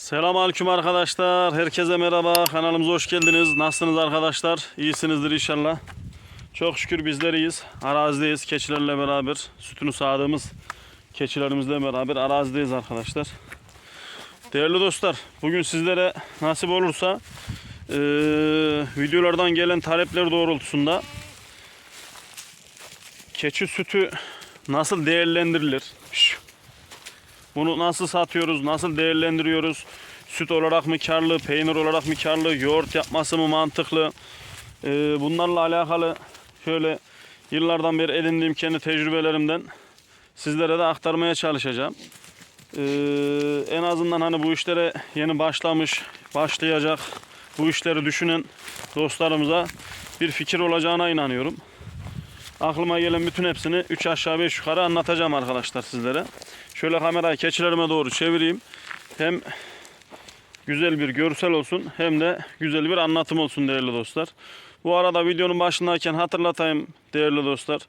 Selamünaleyküm arkadaşlar. Herkese merhaba. Kanalımıza hoş geldiniz. Nasılsınız arkadaşlar? İyisinizdir inşallah. Çok şükür bizler iyiyiz. Arazideyiz keçilerle beraber. Sütünü sağdığımız keçilerimizle beraber arazideyiz arkadaşlar. Değerli dostlar, bugün sizlere nasip olursa eee, videolardan gelen talepler doğrultusunda keçi sütü nasıl değerlendirilir? Şş. Bunu nasıl satıyoruz, nasıl değerlendiriyoruz? Süt olarak mı karlı, peynir olarak mı karlı, yoğurt yapması mı mantıklı? Ee, bunlarla alakalı şöyle yıllardan beri edindiğim kendi tecrübelerimden sizlere de aktarmaya çalışacağım. Ee, en azından hani bu işlere yeni başlamış, başlayacak, bu işleri düşünen dostlarımıza bir fikir olacağına inanıyorum. Aklıma gelen bütün hepsini 3 aşağı 5 yukarı anlatacağım arkadaşlar sizlere. Şöyle kamerayı keçilerime doğru çevireyim. Hem güzel bir görsel olsun hem de güzel bir anlatım olsun değerli dostlar. Bu arada videonun başındayken hatırlatayım değerli dostlar.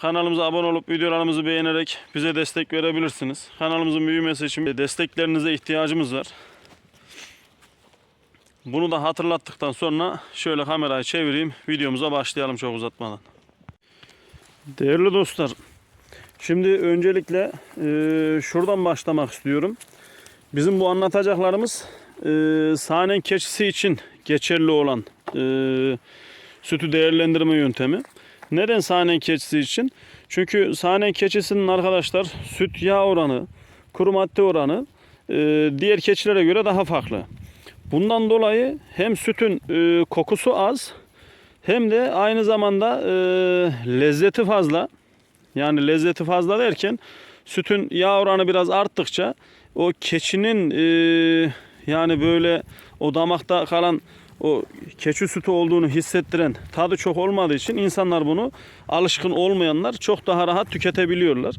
Kanalımıza abone olup videolarımızı beğenerek bize destek verebilirsiniz. Kanalımızın büyümesi için desteklerinize ihtiyacımız var. Bunu da hatırlattıktan sonra şöyle kamerayı çevireyim. Videomuza başlayalım çok uzatmadan. Değerli dostlar, şimdi öncelikle e, şuradan başlamak istiyorum. Bizim bu anlatacaklarımız e, sahnen keçisi için geçerli olan e, sütü değerlendirme yöntemi. Neden sahnen keçisi için? Çünkü sahnen keçisinin arkadaşlar süt yağ oranı, kuru madde oranı e, diğer keçilere göre daha farklı. Bundan dolayı hem sütün e, kokusu az hem de aynı zamanda e, lezzeti fazla. Yani lezzeti fazla derken sütün yağ oranı biraz arttıkça o keçinin e, yani böyle o damakta kalan o keçi sütü olduğunu hissettiren tadı çok olmadığı için insanlar bunu alışkın olmayanlar çok daha rahat tüketebiliyorlar.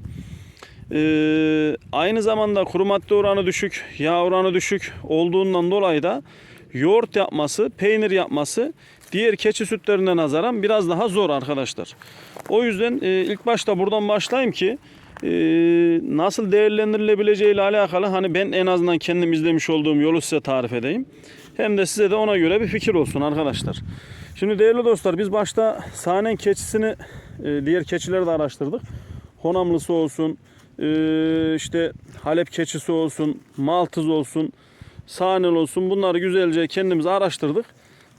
Ee, aynı zamanda kuru madde oranı düşük, yağ oranı düşük olduğundan dolayı da yoğurt yapması, peynir yapması diğer keçi sütlerine nazaran biraz daha zor arkadaşlar. O yüzden e, ilk başta buradan başlayayım ki e, nasıl değerlendirilebileceği ile alakalı hani ben en azından kendim izlemiş olduğum yolu size tarif edeyim. Hem de size de ona göre bir fikir olsun arkadaşlar. Şimdi değerli dostlar biz başta sahnen keçisini e, diğer keçileri de araştırdık. Honamlısı olsun, e, işte Halep keçisi olsun, Maltız olsun, Sahnen olsun bunları güzelce kendimiz araştırdık.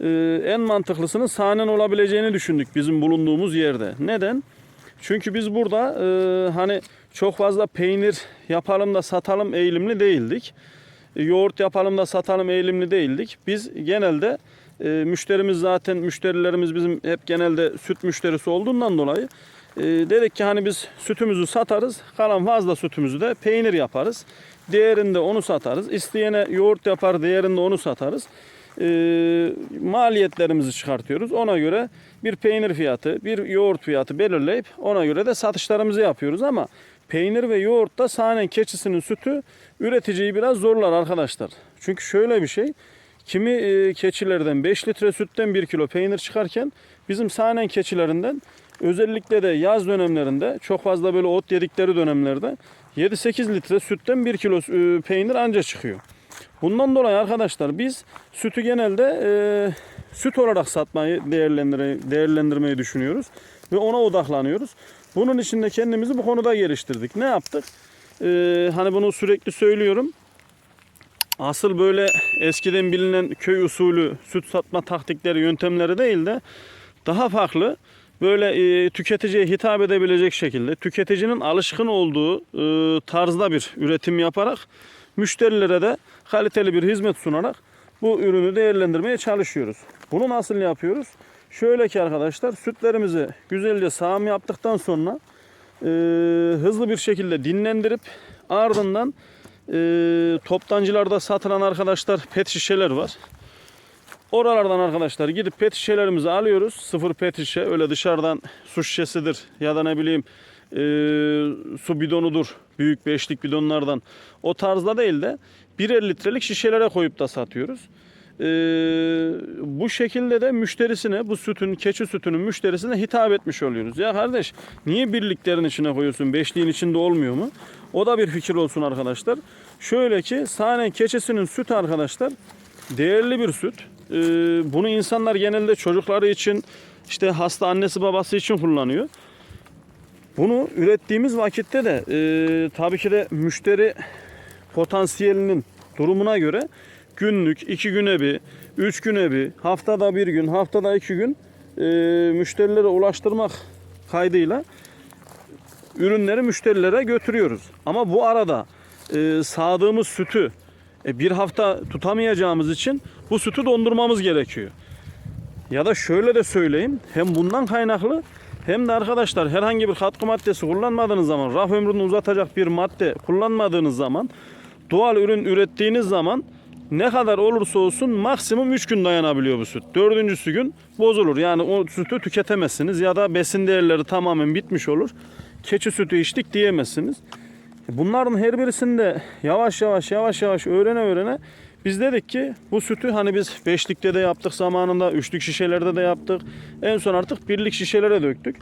E, en mantıklısının sahnen olabileceğini düşündük bizim bulunduğumuz yerde. Neden? Çünkü biz burada e, hani çok fazla peynir yapalım da satalım eğilimli değildik. E, yoğurt yapalım da satalım eğilimli değildik. Biz genelde e, müşterimiz zaten müşterilerimiz bizim hep genelde süt müşterisi olduğundan dolayı e, dedik ki hani biz sütümüzü satarız. Kalan fazla sütümüzü de peynir yaparız. Diğerinde onu satarız. İsteyene yoğurt yapar, diğerinde onu satarız. E, maliyetlerimizi çıkartıyoruz. Ona göre bir peynir fiyatı, bir yoğurt fiyatı belirleyip ona göre de satışlarımızı yapıyoruz ama peynir ve yoğurtta sahnen keçisinin sütü üreticiyi biraz zorlar arkadaşlar. Çünkü şöyle bir şey. Kimi e, keçilerden 5 litre sütten 1 kilo peynir çıkarken bizim sahnen keçilerinden özellikle de yaz dönemlerinde çok fazla böyle ot yedikleri dönemlerde 7-8 litre sütten 1 kilo e, peynir anca çıkıyor. Bundan dolayı arkadaşlar biz sütü genelde e, süt olarak satmayı değerlendire, değerlendirmeyi düşünüyoruz ve ona odaklanıyoruz. Bunun için de kendimizi bu konuda geliştirdik. Ne yaptık? E, hani bunu sürekli söylüyorum. Asıl böyle eskiden bilinen köy usulü süt satma taktikleri, yöntemleri değil de daha farklı böyle e, tüketiciye hitap edebilecek şekilde tüketicinin alışkın olduğu e, tarzda bir üretim yaparak müşterilere de kaliteli bir hizmet sunarak bu ürünü değerlendirmeye çalışıyoruz. Bunu nasıl yapıyoruz? Şöyle ki arkadaşlar sütlerimizi güzelce sağım yaptıktan sonra e, hızlı bir şekilde dinlendirip ardından e, toptancılarda satılan arkadaşlar pet şişeler var. Oralardan arkadaşlar gidip pet şişelerimizi alıyoruz. Sıfır pet şişe öyle dışarıdan su şişesidir ya da ne bileyim e, su bidonudur. Büyük beşlik bidonlardan. O tarzda değil de birer litrelik şişelere koyup da satıyoruz. E, bu şekilde de müşterisine bu sütün keçi sütünün müşterisine hitap etmiş oluyoruz. Ya kardeş niye birliklerin içine koyuyorsun? Beşliğin içinde olmuyor mu? O da bir fikir olsun arkadaşlar. Şöyle ki sahne keçisinin sütü arkadaşlar değerli bir süt. Ee, bunu insanlar genelde çocukları için işte hasta annesi babası için kullanıyor. Bunu ürettiğimiz vakitte de e, tabii ki de müşteri potansiyelinin durumuna göre günlük, iki güne bir, üç güne bir, haftada bir gün, haftada iki gün e, müşterilere ulaştırmak kaydıyla ürünleri müşterilere götürüyoruz. Ama bu arada e, sağdığımız sütü e, bir hafta tutamayacağımız için bu sütü dondurmamız gerekiyor. Ya da şöyle de söyleyeyim. Hem bundan kaynaklı hem de arkadaşlar herhangi bir katkı maddesi kullanmadığınız zaman, raf ömrünü uzatacak bir madde kullanmadığınız zaman doğal ürün ürettiğiniz zaman ne kadar olursa olsun maksimum 3 gün dayanabiliyor bu süt. Dördüncüsü gün bozulur. Yani o sütü tüketemezsiniz ya da besin değerleri tamamen bitmiş olur. Keçi sütü içtik diyemezsiniz. Bunların her birisinde yavaş yavaş yavaş yavaş öğrene öğrene biz dedik ki bu sütü hani biz beşlikte de yaptık zamanında, üçlük şişelerde de yaptık. En son artık birlik şişelere döktük.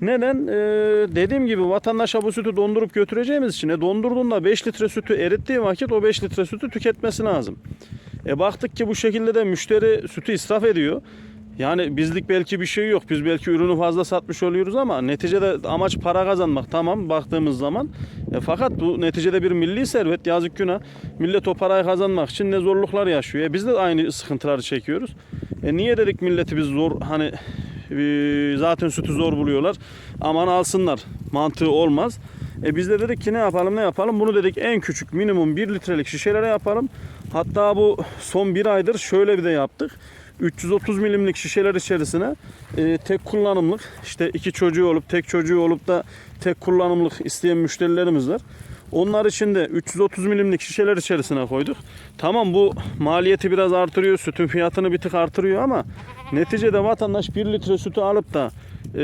Neden? Ee, dediğim gibi vatandaşa bu sütü dondurup götüreceğimiz için e, dondurduğunda 5 litre sütü erittiği vakit o 5 litre sütü tüketmesi lazım. E baktık ki bu şekilde de müşteri sütü israf ediyor. Yani bizlik belki bir şey yok. Biz belki ürünü fazla satmış oluyoruz ama neticede amaç para kazanmak tamam baktığımız zaman. E, fakat bu neticede bir milli servet yazık günah. Millet o parayı kazanmak için ne zorluklar yaşıyor. E, biz de aynı sıkıntıları çekiyoruz. E, niye dedik milleti biz zor hani e, zaten sütü zor buluyorlar. Aman alsınlar. Mantığı olmaz. E biz de dedik ki ne yapalım ne yapalım? Bunu dedik en küçük minimum 1 litrelik şişelere yapalım. Hatta bu son bir aydır şöyle bir de yaptık. 330 milimlik şişeler içerisine e, tek kullanımlık işte iki çocuğu olup tek çocuğu olup da tek kullanımlık isteyen müşterilerimiz var. Onlar için de 330 milimlik şişeler içerisine koyduk. Tamam bu maliyeti biraz artırıyor, sütün fiyatını bir tık artırıyor ama neticede vatandaş 1 litre sütü alıp da e,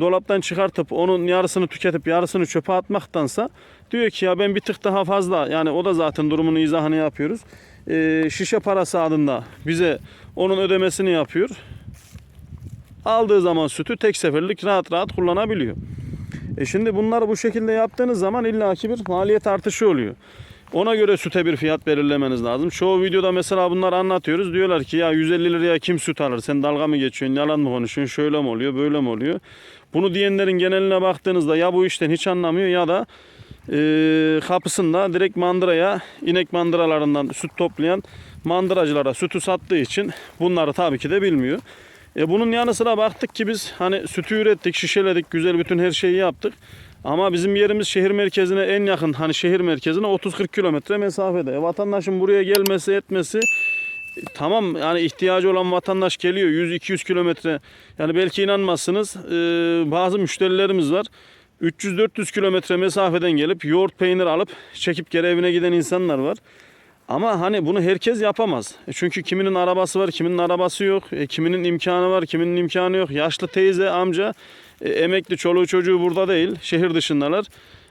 dolaptan çıkartıp onun yarısını tüketip yarısını çöpe atmaktansa diyor ki ya ben bir tık daha fazla yani o da zaten durumunu izahını yapıyoruz. E, şişe parası adında bize onun ödemesini yapıyor. Aldığı zaman sütü tek seferlik rahat rahat kullanabiliyor. E şimdi bunları bu şekilde yaptığınız zaman illaki bir maliyet artışı oluyor. Ona göre süte bir fiyat belirlemeniz lazım. Çoğu videoda mesela bunları anlatıyoruz. Diyorlar ki ya 150 liraya kim süt alır? Sen dalga mı geçiyorsun? Yalan mı konuşuyorsun? Şöyle mi oluyor? Böyle mi oluyor? Bunu diyenlerin geneline baktığınızda ya bu işten hiç anlamıyor ya da e, kapısında direkt mandıraya, inek mandıralarından süt toplayan mandıracılara sütü sattığı için bunları tabii ki de bilmiyor. E bunun yanı sıra baktık ki biz hani sütü ürettik, şişeledik, güzel bütün her şeyi yaptık. Ama bizim yerimiz şehir merkezine en yakın hani şehir merkezine 30-40 kilometre mesafede. E, vatandaşın buraya gelmesi etmesi e, tamam yani ihtiyacı olan vatandaş geliyor 100-200 kilometre. Yani belki inanmazsınız e, bazı müşterilerimiz var. 300-400 kilometre mesafeden gelip yoğurt peynir alıp çekip geri evine giden insanlar var. Ama hani bunu herkes yapamaz. E, Çünkü kiminin arabası var, kiminin arabası yok. E, kiminin imkanı var, kiminin imkanı yok. Yaşlı teyze, amca, e, emekli çoluğu çocuğu burada değil. Şehir dışındalar.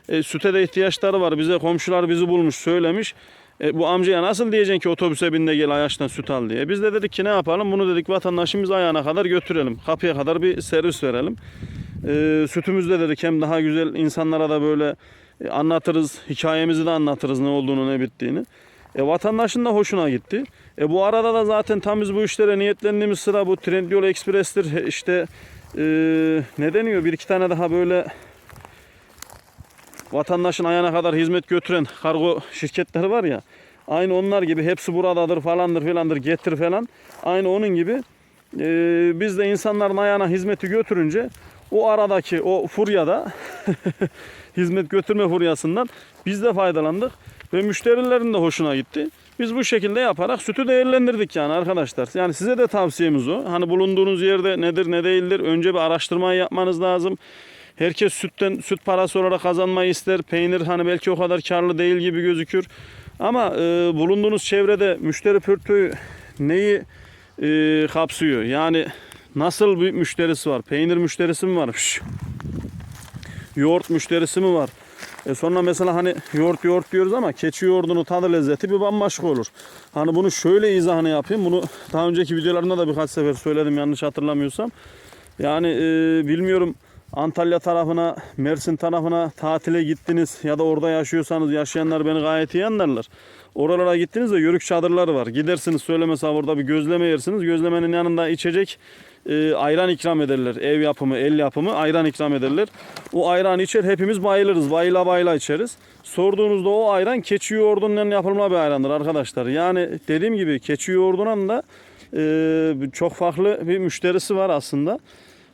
E, süte de ihtiyaçları var. Bize komşular bizi bulmuş, söylemiş. E, bu amcaya nasıl diyeceksin ki otobüse bin de gel Ayaş'tan süt al diye. Biz de dedik ki ne yapalım? Bunu dedik vatandaşımız ayağına kadar götürelim. Kapıya kadar bir servis verelim. E, sütümüzde dedik hem daha güzel insanlara da böyle e, anlatırız. Hikayemizi de anlatırız ne olduğunu ne bittiğini. E, vatandaşın da hoşuna gitti. E, bu arada da zaten tam biz bu işlere niyetlendiğimiz sıra bu Trendyol Express'tir. İşte e, ne deniyor? Bir iki tane daha böyle vatandaşın ayağına kadar hizmet götüren kargo şirketleri var ya. Aynı onlar gibi hepsi buradadır falandır filandır getir falan. Aynı onun gibi e, biz de insanların ayağına hizmeti götürünce o aradaki o furyada hizmet götürme furyasından biz de faydalandık ve müşterilerin de hoşuna gitti. Biz bu şekilde yaparak sütü değerlendirdik yani arkadaşlar. Yani size de tavsiyemiz o. Hani bulunduğunuz yerde nedir ne değildir önce bir araştırmayı yapmanız lazım. Herkes sütten süt parası olarak kazanmayı ister. Peynir hani belki o kadar karlı değil gibi gözükür. Ama e, bulunduğunuz çevrede müşteri pörtüğü neyi e, kapsıyor? Yani nasıl bir müşterisi var? Peynir müşterisi mi var? Şş. Yoğurt müşterisi mi var? E sonra mesela hani yoğurt yoğurt diyoruz ama keçi yoğurdunun tadı lezzeti bir bambaşka olur. Hani bunu şöyle izahını yapayım. Bunu daha önceki videolarımda da birkaç sefer söyledim yanlış hatırlamıyorsam. Yani e, bilmiyorum Antalya tarafına, Mersin tarafına tatile gittiniz ya da orada yaşıyorsanız yaşayanlar beni gayet iyi anlarlar. Oralara gittiniz de yörük çadırları var. Gidersiniz söylemese orada bir gözleme yersiniz. Gözlemenin yanında içecek e, ayran ikram ederler. Ev yapımı, el yapımı ayran ikram ederler. O ayran içer hepimiz bayılırız. Bayıla bayıla içeriz. Sorduğunuzda o ayran keçi yoğurdundan yapılma bir ayrandır arkadaşlar. Yani dediğim gibi keçi yoğurdundan da e, çok farklı bir müşterisi var aslında.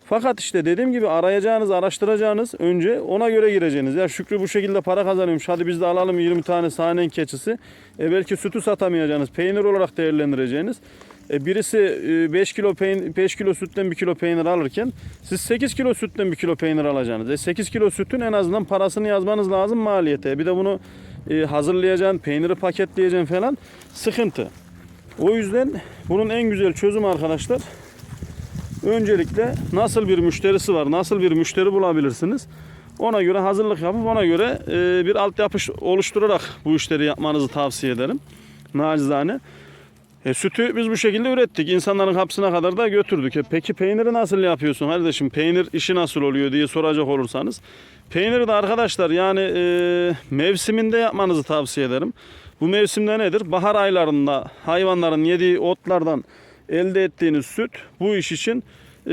Fakat işte dediğim gibi arayacağınız, araştıracağınız önce ona göre gireceğiniz. Ya Şükrü bu şekilde para kazanıyormuş. Hadi biz de alalım 20 tane sahnen keçisi. E belki sütü satamayacağınız, peynir olarak değerlendireceğiniz. E birisi 5 kilo peynir, 5 kilo sütten 1 kilo peynir alırken siz 8 kilo sütten 1 kilo peynir alacaksınız. E 8 kilo sütün en azından parasını yazmanız lazım maliyete. Bir de bunu e, hazırlayacaksın, peyniri paketleyeceksin falan sıkıntı. O yüzden bunun en güzel çözüm arkadaşlar öncelikle nasıl bir müşterisi var, nasıl bir müşteri bulabilirsiniz. Ona göre hazırlık yapıp ona göre e, bir altyapı oluşturarak bu işleri yapmanızı tavsiye ederim. Nacizane. E, sütü biz bu şekilde ürettik. İnsanların kapısına kadar da götürdük. E, peki peyniri nasıl yapıyorsun kardeşim? Peynir işi nasıl oluyor diye soracak olursanız. Peyniri de arkadaşlar yani e, mevsiminde yapmanızı tavsiye ederim. Bu mevsimde nedir? Bahar aylarında hayvanların yediği otlardan elde ettiğiniz süt bu iş için e,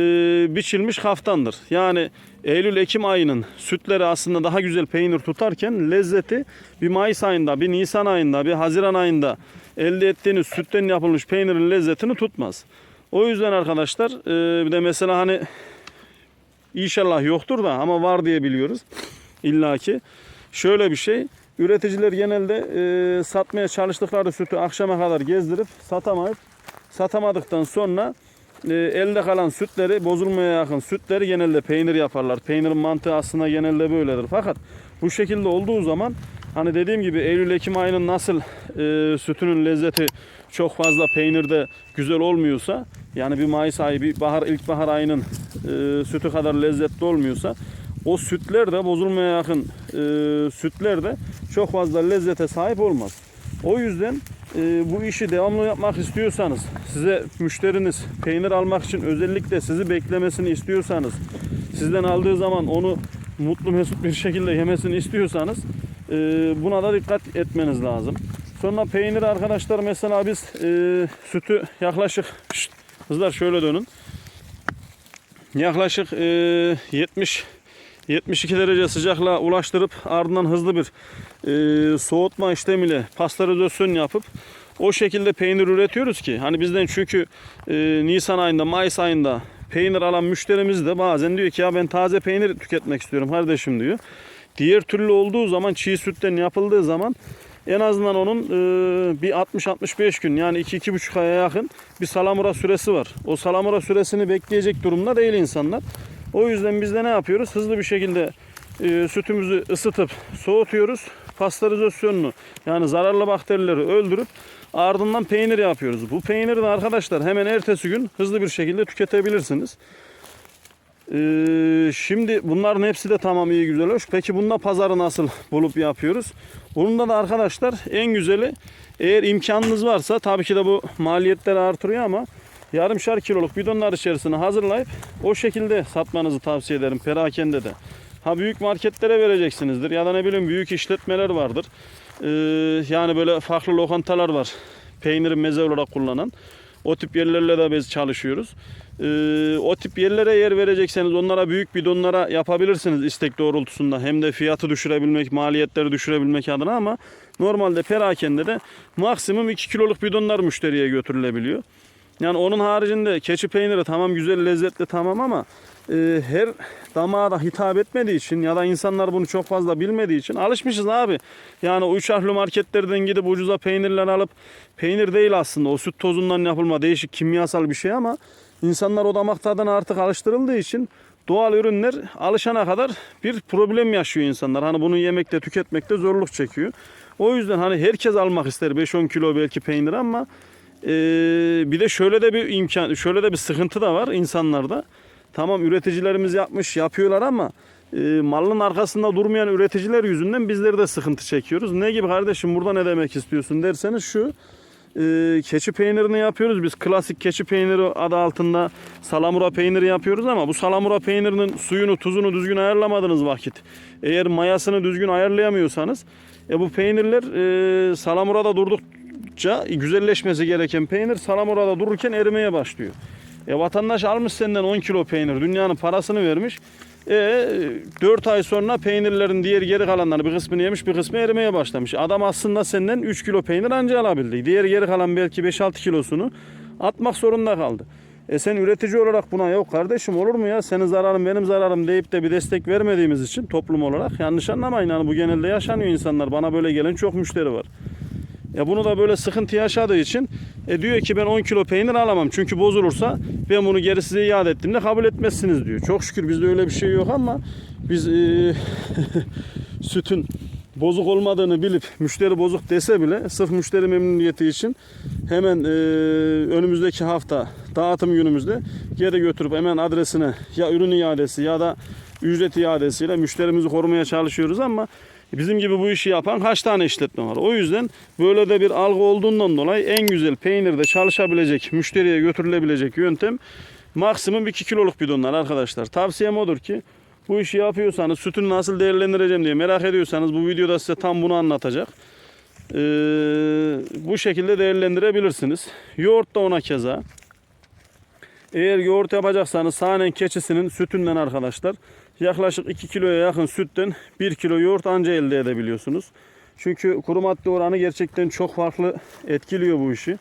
biçilmiş kaftandır. Yani Eylül-Ekim ayının sütleri aslında daha güzel peynir tutarken lezzeti bir Mayıs ayında, bir Nisan ayında, bir Haziran ayında elde ettiğiniz sütten yapılmış peynirin lezzetini tutmaz. O yüzden arkadaşlar e, bir de mesela hani inşallah yoktur da ama var diye biliyoruz illaki. Şöyle bir şey üreticiler genelde e, satmaya çalıştıkları sütü akşama kadar gezdirip satamayıp satamadıktan sonra e, elde kalan sütleri bozulmaya yakın sütleri genelde peynir yaparlar. Peynirin mantığı aslında genelde böyledir. Fakat bu şekilde olduğu zaman hani dediğim gibi Eylül-Ekim ayının nasıl e, sütünün lezzeti çok fazla peynirde güzel olmuyorsa yani bir Mayıs ayı bir bahar ilkbahar ayının e, sütü kadar lezzetli olmuyorsa o sütler de bozulmaya yakın e, sütler de çok fazla lezzete sahip olmaz. O yüzden e, bu işi devamlı yapmak istiyorsanız, size müşteriniz peynir almak için özellikle sizi beklemesini istiyorsanız, sizden aldığı zaman onu mutlu mesut bir şekilde yemesini istiyorsanız e, buna da dikkat etmeniz lazım. Sonra peynir arkadaşlar mesela biz e, sütü yaklaşık Şşt, kızlar şöyle dönün. Yaklaşık e, 70 72 derece sıcaklığa ulaştırıp ardından hızlı bir e, soğutma işlemiyle pasteurizasyon yapıp o şekilde peynir üretiyoruz ki hani bizden çünkü e, Nisan ayında Mayıs ayında peynir alan müşterimiz de bazen diyor ki ya ben taze peynir tüketmek istiyorum kardeşim diyor. Diğer türlü olduğu zaman çiğ sütten yapıldığı zaman en azından onun e, bir 60-65 gün yani 2-2,5 aya yakın bir salamura süresi var. O salamura süresini bekleyecek durumda değil insanlar. O yüzden biz de ne yapıyoruz? Hızlı bir şekilde e, sütümüzü ısıtıp soğutuyoruz. Pastörizasyonunu yani zararlı bakterileri öldürüp ardından peynir yapıyoruz. Bu peyniri de arkadaşlar hemen ertesi gün hızlı bir şekilde tüketebilirsiniz. Ee, şimdi bunların hepsi de tamam iyi güzel hoş. Peki bunda pazarı nasıl bulup yapıyoruz? Bunun da arkadaşlar en güzeli eğer imkanınız varsa tabii ki de bu maliyetleri artırıyor ama yarımşar kiloluk bidonlar içerisine hazırlayıp o şekilde satmanızı tavsiye ederim perakende de. Ha büyük marketlere vereceksinizdir ya da ne bileyim büyük işletmeler vardır. Ee, yani böyle farklı lokantalar var. Peyniri meze olarak kullanan. O tip yerlerle de biz çalışıyoruz. Ee, o tip yerlere yer verecekseniz onlara büyük bidonlara yapabilirsiniz istek doğrultusunda. Hem de fiyatı düşürebilmek, maliyetleri düşürebilmek adına ama normalde perakende de maksimum 2 kiloluk bidonlar müşteriye götürülebiliyor. Yani onun haricinde keçi peyniri tamam güzel lezzetli tamam ama e, her damağa da hitap etmediği için ya da insanlar bunu çok fazla bilmediği için alışmışız abi. Yani o üç harfli marketlerden gidip ucuza peynirler alıp peynir değil aslında o süt tozundan yapılma değişik kimyasal bir şey ama insanlar o damak tadına artık alıştırıldığı için doğal ürünler alışana kadar bir problem yaşıyor insanlar. Hani bunu yemekte tüketmekte zorluk çekiyor. O yüzden hani herkes almak ister 5-10 kilo belki peynir ama ee, bir de şöyle de bir imkan, şöyle de bir sıkıntı da var insanlarda. Tamam üreticilerimiz yapmış, yapıyorlar ama e, malın arkasında durmayan üreticiler yüzünden bizleri de sıkıntı çekiyoruz. Ne gibi kardeşim burada ne demek istiyorsun derseniz şu. E, keçi peynirini yapıyoruz. Biz klasik keçi peyniri adı altında salamura peyniri yapıyoruz ama bu salamura peynirinin suyunu tuzunu düzgün ayarlamadığınız vakit eğer mayasını düzgün ayarlayamıyorsanız e, bu peynirler e, salamurada durdukça güzelleşmesi gereken peynir salamurada dururken erimeye başlıyor. E, vatandaş almış senden 10 kilo peynir dünyanın parasını vermiş. E, 4 ay sonra peynirlerin diğer geri kalanları bir kısmını yemiş bir kısmı erimeye başlamış. Adam aslında senden 3 kilo peynir anca alabildi. Diğer geri kalan belki 5-6 kilosunu atmak zorunda kaldı. E sen üretici olarak buna yok kardeşim olur mu ya senin zararın benim zararım deyip de bir destek vermediğimiz için toplum olarak yanlış anlamayın. Yani bu genelde yaşanıyor insanlar. Bana böyle gelen çok müşteri var. Ya bunu da böyle sıkıntı yaşadığı için e diyor ki ben 10 kilo peynir alamam. Çünkü bozulursa ben bunu geri size iade ettiğimde kabul etmezsiniz diyor. Çok şükür bizde öyle bir şey yok ama biz e, sütün bozuk olmadığını bilip müşteri bozuk dese bile sırf müşteri memnuniyeti için hemen e, önümüzdeki hafta dağıtım günümüzde geri götürüp hemen adresine ya ürün iadesi ya da ücret iadesiyle müşterimizi korumaya çalışıyoruz ama bizim gibi bu işi yapan kaç tane işletme var. O yüzden böyle de bir algı olduğundan dolayı en güzel peynirde çalışabilecek, müşteriye götürülebilecek yöntem maksimum 2 kiloluk bidonlar arkadaşlar. Tavsiyem odur ki bu işi yapıyorsanız sütünü nasıl değerlendireceğim diye merak ediyorsanız bu videoda size tam bunu anlatacak. Ee, bu şekilde değerlendirebilirsiniz. Yoğurt da ona keza. Eğer yoğurt yapacaksanız sahnen keçisinin sütünden arkadaşlar yaklaşık 2 kiloya yakın sütten 1 kilo yoğurt anca elde edebiliyorsunuz. Çünkü kuru madde oranı gerçekten çok farklı etkiliyor bu işi.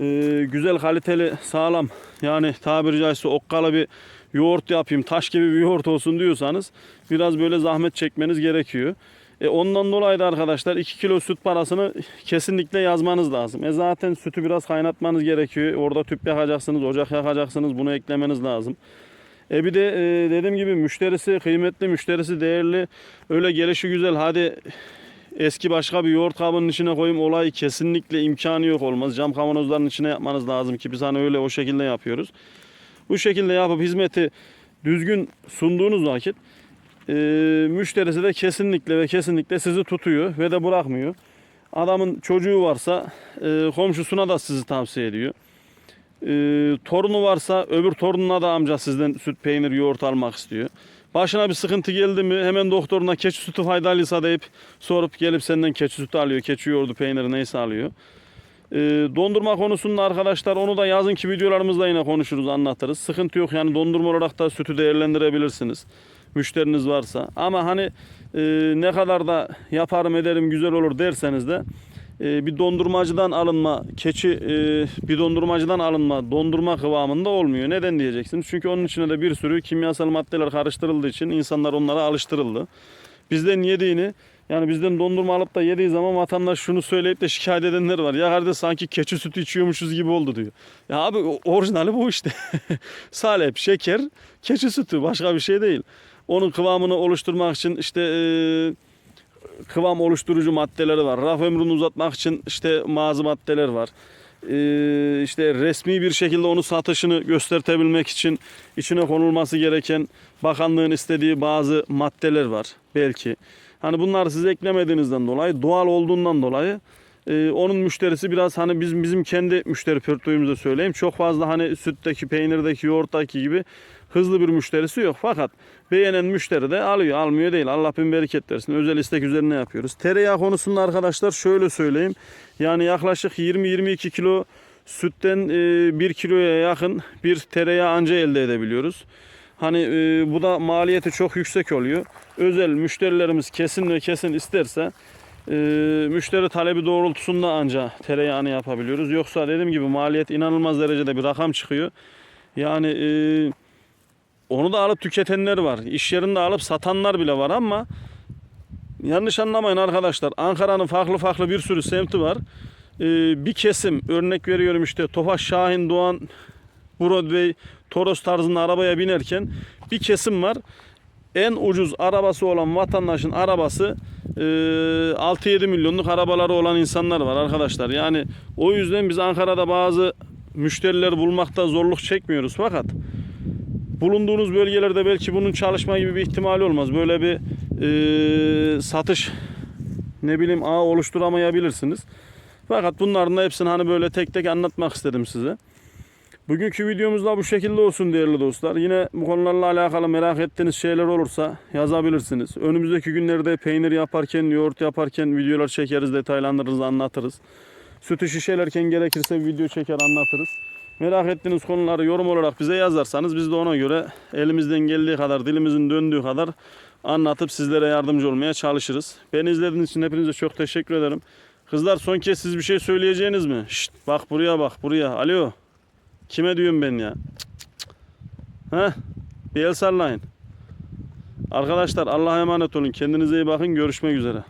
Ee, güzel kaliteli sağlam yani tabiri caizse okkalı bir yoğurt yapayım taş gibi bir yoğurt olsun diyorsanız biraz böyle zahmet çekmeniz gerekiyor. E ondan dolayı da arkadaşlar 2 kilo süt parasını kesinlikle yazmanız lazım. E zaten sütü biraz kaynatmanız gerekiyor. Orada tüp yakacaksınız, ocak yakacaksınız. Bunu eklemeniz lazım. E bir de e, dediğim gibi müşterisi kıymetli, müşterisi değerli. Öyle gelişi güzel. Hadi eski başka bir yoğurt kabının içine koyayım olay kesinlikle imkanı yok olmaz. Cam kavanozların içine yapmanız lazım ki biz hani öyle o şekilde yapıyoruz. Bu şekilde yapıp hizmeti düzgün sunduğunuz vakit e, müşterisi de kesinlikle ve kesinlikle sizi tutuyor ve de bırakmıyor. Adamın çocuğu varsa e, komşusuna da sizi tavsiye ediyor. E, torunu varsa öbür torununa da amca sizden süt, peynir, yoğurt almak istiyor. Başına bir sıkıntı geldi mi hemen doktoruna keçi sütü faydalıysa deyip sorup gelip senden keçi sütü alıyor. Keçi yoğurdu, peyniri neyse alıyor. E, dondurma konusunda arkadaşlar onu da yazın ki videolarımızda yine konuşuruz, anlatırız. Sıkıntı yok yani dondurma olarak da sütü değerlendirebilirsiniz. Müşteriniz varsa. Ama hani e, ne kadar da yaparım ederim güzel olur derseniz de e, bir dondurmacıdan alınma, keçi e, bir dondurmacıdan alınma dondurma kıvamında olmuyor. Neden diyeceksiniz? Çünkü onun içine de bir sürü kimyasal maddeler karıştırıldığı için insanlar onlara alıştırıldı. Bizden yediğini yani bizden dondurma alıp da yediği zaman vatandaş şunu söyleyip de şikayet edenler var. Ya kardeş sanki keçi sütü içiyormuşuz gibi oldu diyor. Ya abi orijinali bu işte. Salep, şeker, keçi sütü başka bir şey değil. Onun kıvamını oluşturmak için işte e, kıvam oluşturucu maddeleri var. Raf ömrünü uzatmak için işte bazı maddeler var. Ee, işte resmi bir şekilde onu satışını göstertebilmek için içine konulması gereken bakanlığın istediği bazı maddeler var belki. Hani bunları siz eklemediğinizden dolayı doğal olduğundan dolayı e, onun müşterisi biraz hani bizim bizim kendi müşteri portföyümüzde söyleyeyim çok fazla hani sütteki, peynirdeki, yoğurttaki gibi hızlı bir müşterisi yok. Fakat beğenen müşteri de alıyor, almıyor değil. Allah bin bereket versin. Özel istek üzerine yapıyoruz. Tereyağı konusunda arkadaşlar şöyle söyleyeyim. Yani yaklaşık 20-22 kilo sütten 1 kiloya yakın bir tereyağı anca elde edebiliyoruz. Hani e, bu da maliyeti çok yüksek oluyor. Özel müşterilerimiz kesin ve kesin isterse e, müşteri talebi doğrultusunda anca tereyağını yapabiliyoruz. Yoksa dediğim gibi maliyet inanılmaz derecede bir rakam çıkıyor. Yani e, onu da alıp tüketenler var. İş yerinde alıp satanlar bile var ama yanlış anlamayın arkadaşlar. Ankara'nın farklı farklı bir sürü semti var. Ee, bir kesim örnek veriyorum işte Tofaş Şahin Doğan Broadway Toros tarzında arabaya binerken bir kesim var. En ucuz arabası olan vatandaşın arabası e, 6-7 milyonluk arabaları olan insanlar var arkadaşlar. Yani o yüzden biz Ankara'da bazı müşteriler bulmakta zorluk çekmiyoruz fakat bulunduğunuz bölgelerde belki bunun çalışma gibi bir ihtimali olmaz. Böyle bir e, satış ne bileyim ağ oluşturamayabilirsiniz. Fakat bunların da hepsini hani böyle tek tek anlatmak istedim size. Bugünkü videomuz da bu şekilde olsun değerli dostlar. Yine bu konularla alakalı merak ettiğiniz şeyler olursa yazabilirsiniz. Önümüzdeki günlerde peynir yaparken, yoğurt yaparken videolar çekeriz, detaylandırırız, anlatırız. Sütü şişelerken gerekirse video çeker anlatırız. Merak ettiğiniz konuları yorum olarak bize yazarsanız biz de ona göre elimizden geldiği kadar, dilimizin döndüğü kadar anlatıp sizlere yardımcı olmaya çalışırız. Beni izlediğiniz için hepinize çok teşekkür ederim. Kızlar son kez siz bir şey söyleyeceğiniz mi? Şşt, bak buraya bak buraya. Alo. Kime diyorum ben ya? Heh. Bir el sallayın. Arkadaşlar Allah'a emanet olun. Kendinize iyi bakın. Görüşmek üzere.